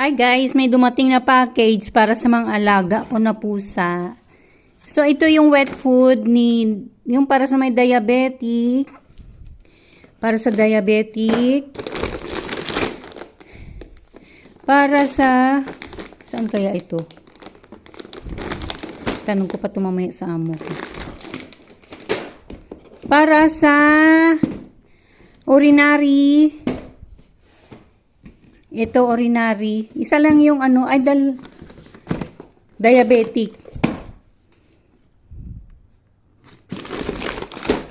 Hi guys, may dumating na package para sa mga alaga ko na pusa. So ito yung wet food ni yung para sa may diabetic. Para sa diabetic. Para sa saan kaya ito? Tanong ko pa ito mamaya sa amo. Para sa urinary ito, ordinary. Isa lang yung ano, ay diabetic.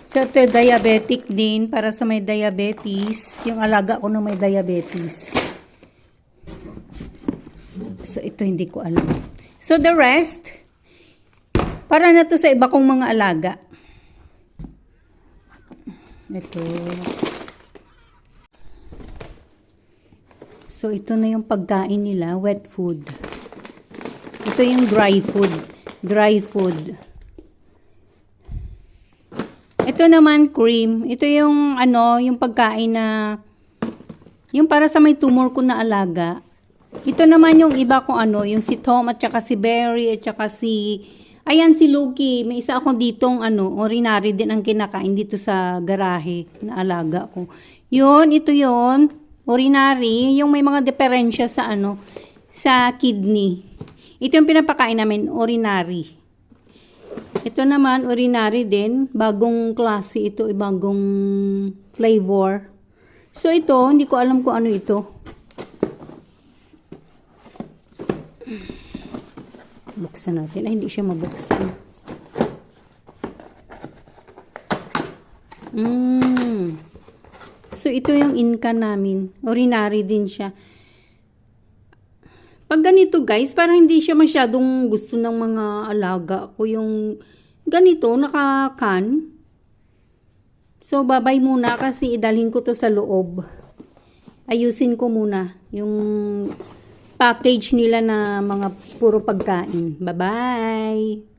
So, ito, diabetic din, para sa may diabetes. Yung alaga ko na may diabetes. So, ito hindi ko alam. So, the rest, para na to sa iba kong mga alaga. Ito. So, ito na yung pagkain nila, wet food. Ito yung dry food. Dry food. Ito naman, cream. Ito yung, ano, yung pagkain na, yung para sa may tumor ko na alaga. Ito naman yung iba kong ano, yung si Tom at saka si Berry at saka si, ayan si Loki. May isa ako ditong ano, ordinary din ang kinakain dito sa garahe na alaga ko. Yun, ito yun ordinary, yung may mga diferensya sa ano, sa kidney. Ito yung pinapakain namin, ordinary. Ito naman, ordinary din. Bagong klase ito, eh, bagong flavor. So ito, hindi ko alam kung ano ito. Buksan natin. Ay, hindi siya mabuksan. Mmm. So, ito yung inka namin. Ordinary din siya. Pag ganito guys, parang hindi siya masyadong gusto ng mga alaga ko. Yung ganito, nakakan. So, babay muna kasi idalhin ko to sa loob. Ayusin ko muna yung package nila na mga puro pagkain. Bye-bye!